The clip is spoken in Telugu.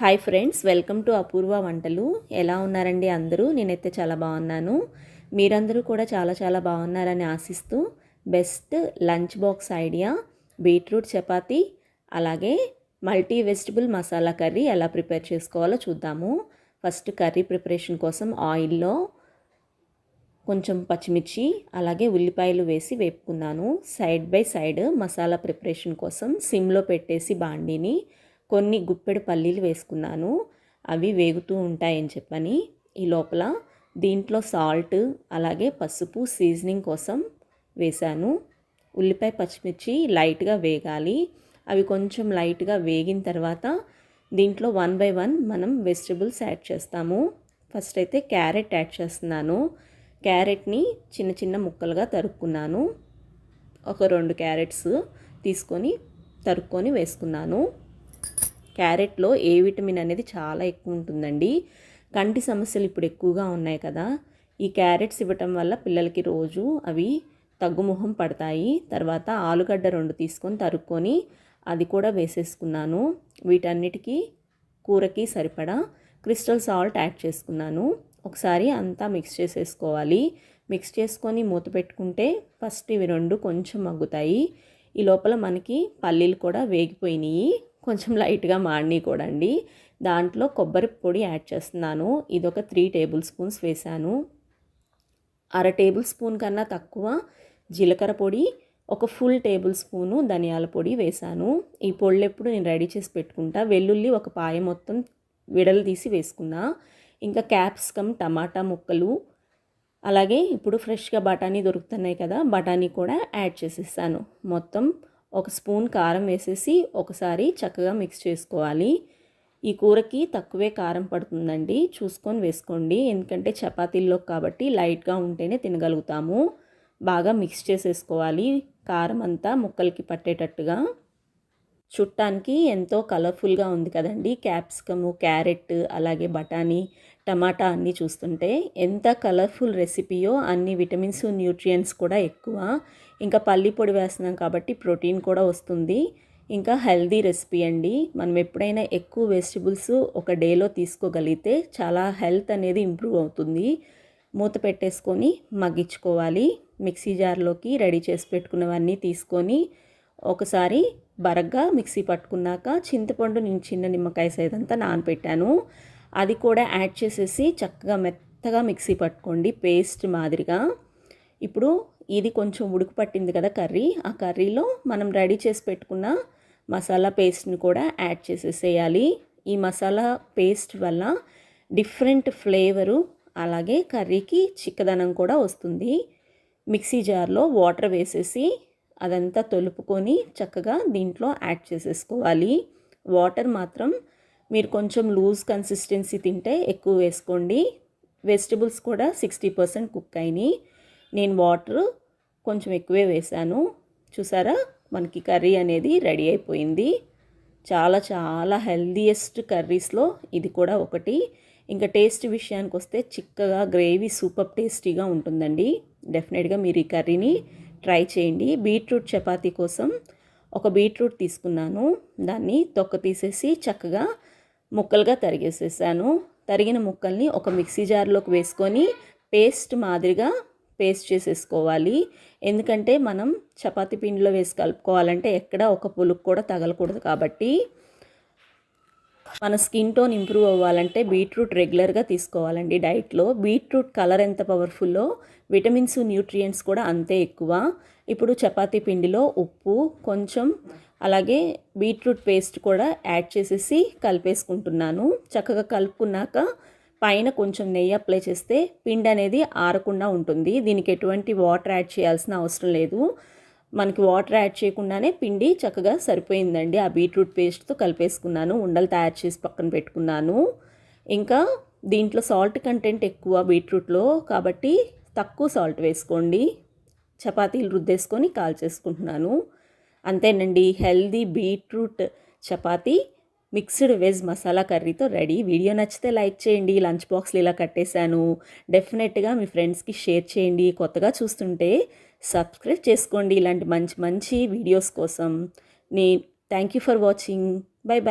Hi friends welcome to Apoorva వంటలు. ఎలా ఉన్నారండి అందరూ? నేనైతే చాలా బాగున్నాను. మీరందరూ కూడా చాలా చాలా బాగున్నారని ఆశిస్తూ best lunch box idea beetroot chapati అలాగే మల్టీ వెజిటబుల్ మసాలా కర్రీ ఎలా ప్రిపేర్ చేసుకోవాలో చూద్దాము. ఫస్ట్ కర్రీ ప్రిపరేషన్ కోసం ఆయిల్లో కొంచెం పచ్చిమిర్చి అలాగే ఉల్లిపాయలు వేసి వేపుకున్నాను. Side by side masala preparation కోసం సిమ్లో పెట్టేసి బాండీని కొన్ని గుప్పెడు పల్లీలు వేసుకున్నాను. అవి వేగుతూ ఉంటాయని చెప్పని. ఈ లోపల దీంట్లో సాల్ట్ అలాగే పసుపు సీజనింగ్ కోసం వేశాను. ఉల్లిపాయ పచ్చిమిర్చి లైట్గా వేగాలి. అవి కొంచెం లైట్గా వేగిన తర్వాత దీంట్లో వన్ బై వన్ మనం వెజిటబుల్స్ యాడ్ చేస్తాము. ఫస్ట్ అయితే క్యారెట్ యాడ్ చేస్తున్నాను. క్యారెట్ని చిన్న చిన్న ముక్కలుగా తరుక్కున్నాను. ఒక రెండు క్యారెట్స్ తీసుకొని తరుక్కొని వేసుకున్నాను. క్యారెట్లో ఏ విటమిన్ అనేది చాలా ఎక్కువ ఉంటుందండి. కంటి సమస్యలు ఇప్పుడు ఎక్కువగా ఉన్నాయి కదా. ఈ క్యారెట్స్ ఇవ్వటం వల్ల పిల్లలకి రోజు అవి తగ్గుముఖం పడతాయి. తర్వాత ఆలుగడ్డ రెండు తీసుకొని తరుక్కొని అది కూడా వేసేసుకున్నాను. వీటన్నిటికీ కూరకి సరిపడా క్రిస్టల్ సాల్ట్ యాడ్ చేసుకున్నాను. ఒకసారి అంతా మిక్స్ చేసేసుకోవాలి. మిక్స్ చేసుకొని మూత పెట్టుకుంటే ఫస్ట్ ఇవి రెండు కొంచెం మగ్గుతాయి. ఈ లోపల మనకి పల్లీలు కూడా వేగిపోయినాయి. కొంచెం లైట్గా మాడిని కూడా అండి. దాంట్లో కొబ్బరి పొడి యాడ్ చేస్తున్నాను. ఇది ఒక త్రీ టేబుల్ స్పూన్స్ వేశాను. అర టేబుల్ స్పూన్ కన్నా తక్కువ జీలకర్ర పొడి ఒక ఫుల్ టేబుల్ స్పూను ధనియాల పొడి వేశాను. ఈ పొళ్ళు ఎప్పుడు నేను రెడీ చేసి పెట్టుకుంటా. వెల్లుల్లి ఒక పాయ మొత్తం విడలు తీసి వేసుకున్నా. ఇంకా క్యాప్సికమ్ టమాటా ముక్కలు అలాగే ఇప్పుడు ఫ్రెష్గా బఠానీ దొరుకుతున్నాయి కదా బఠానీ కూడా యాడ్ చేసేసాను మొత్తం ఒక స్పూన్ కారం వేసేసి ఒకసారి చక్కగా మిక్స్ చేసుకోవాలి. ఈ కూరకి తక్కువే కారం పడుతుందండి. చూసుకొని వేసుకోండి. ఎందుకంటే చపాతీల్లో కాబట్టి లైట్గా ఉంటేనే తినగలుగుతాము. బాగా మిక్స్ చేసేసుకోవాలి. కారం అంతా ముక్కలకి పట్టేటట్టుగా. చుట్టానికి ఎంతో కలర్ఫుల్గా ఉంది కదండి. క్యాప్సికము క్యారెట్ అలాగే బఠానీ టమాటా అన్నీ చూస్తుంటే ఎంత కలర్ఫుల్ రెసిపీయో అన్ని విటమిన్స్ న్యూట్రియంట్స్ కూడా ఎక్కువ. ఇంకా పల్లి పొడి వేస్తున్నాం కాబట్టి ప్రోటీన్ కూడా వస్తుంది. ఇంకా హెల్దీ రెసిపీ అండి. మనం ఎప్పుడైనా ఎక్కువ వెజిటబుల్స్ ఒక డేలో తీసుకోగలిగితే చాలా హెల్త్ అనేది ఇంప్రూవ్ అవుతుంది. మూత పెట్టేసుకొని మగ్గించుకోవాలి. మిక్సీ జార్లోకి రెడీ చేసి పెట్టుకున్నవన్నీ తీసుకొని ఒకసారి బరగ్గా మిక్సీ పట్టుకున్నాక చింతపండు నేను చిన్న నిమ్మకాయ సైతంతా నానపెట్టాను. అది కూడా యాడ్ చేసేసి చక్కగా మెత్తగా మిక్సీ పట్టుకోండి పేస్ట్ మాదిరిగా. ఇప్పుడు ఇది కొంచెం ఉడుకు పట్టింది కదా కర్రీ ఆ కర్రీలో మనం రెడీ చేసి పెట్టుకున్న మసాలా పేస్ట్ని కూడా యాడ్ చేసేసేయాలి. ఈ మసాలా పేస్ట్ వల్ల డిఫరెంట్ ఫ్లేవరు అలాగే కర్రీకి చిక్కదనం కూడా వస్తుంది. మిక్సీ జార్లో వాటర్ వేసేసి అదంతా తొలుపుకొని చక్కగా దీంట్లో యాడ్ చేసేసుకోవాలి. వాటర్ మాత్రం మీరు కొంచెం లూజ్ కన్సిస్టెన్సీ తింటే ఎక్కువ వేసుకోండి. వెజిటబుల్స్ కూడా సిక్స్టీ పర్సెంట్ కుక్ అయినాయి. నేను వాటర్ కొంచెం ఎక్కువే వేశాను. చూసారా? మనకి కర్రీ అనేది రెడీ అయిపోయింది. చాలా చాలా హెల్దీయెస్ట్ కర్రీస్లో ఇది కూడా ఒకటి. ఇంకా టేస్ట్ విషయానికి వస్తే చిక్కగా గ్రేవీ సూపర్ టేస్టీగా ఉంటుందండి. డెఫినెట్గా మీరు ఈ కర్రీని ట్రై చేయండి. బీట్రూట్ చపాతీ కోసం ఒక బీట్రూట్ తీసుకున్నాను. దాన్ని తొక్క తీసేసి చక్కగా ముక్కలుగా తరిగేసేసాను. తరిగిన ముక్కల్ని ఒక మిక్సీ జార్లోకి వేసుకొని పేస్ట్ మాదిరిగా పేస్ట్ చేసేసుకోవాలి. ఎందుకంటే మనం చపాతి పిండిలో వేసి కలుపుకోవాలంటే ఎక్కడ ఒక పులుకు కూడా తగలకూడదు కాబట్టి మన స్కిన్ టోన్ ఇంప్రూవ్ అవ్వాలంటే బీట్రూట్ రెగ్యులర్గా తీసుకోవాలండి డైట్లో. బీట్రూట్ కలర్ ఎంత పవర్ఫుల్లో విటమిన్స్ న్యూట్రియంట్స్ కూడా అంతే ఎక్కువ. ఇప్పుడు చపాతీ పిండిలో ఉప్పు కొంచెం అలాగే బీట్రూట్ పేస్ట్ కూడా యాడ్ చేసేసి కలిపేసుకుంటున్నాను. చక్కగా కలుపుకున్నాక పైన కొంచెం నెయ్యి అప్లై చేస్తే పిండి అనేది ఆరకుండా ఉంటుంది. దీనికి ఎటువంటి వాటర్ యాడ్ చేయాల్సిన అవసరం లేదు. మనకి వాటర్ యాడ్ చేయకుండానే పిండి చక్కగా సరిపోయిందండి. ఆ బీట్రూట్ పేస్ట్తో కలిపేసుకున్నాను. ఉండలు తయారు చేసి పక్కన పెట్టుకున్నాను. ఇంకా దీంట్లో సాల్ట్ కంటెంట్ ఎక్కువ బీట్రూట్లో కాబట్టి తక్కువ సాల్ట్ వేసుకోండి. చపాతీలు రుద్దేసుకొని కాల్చేసుకుంటున్నాను. అంతేనండి healthy beetroot chapati mixed veg masala కర్రీతో ready. Video నచ్చితే లైక్ చేయండి లంచ్ బాక్స్లు ఇలా కట్టేశాను. డెఫినెట్గా మీ ఫ్రెండ్స్కి షేర్ చేయండి. కొత్తగా చూస్తుంటే సబ్స్క్రైబ్ చేసుకోండి. ఇలాంటి మంచి మంచి వీడియోస్ కోసం నే thank you for watching. Bye bye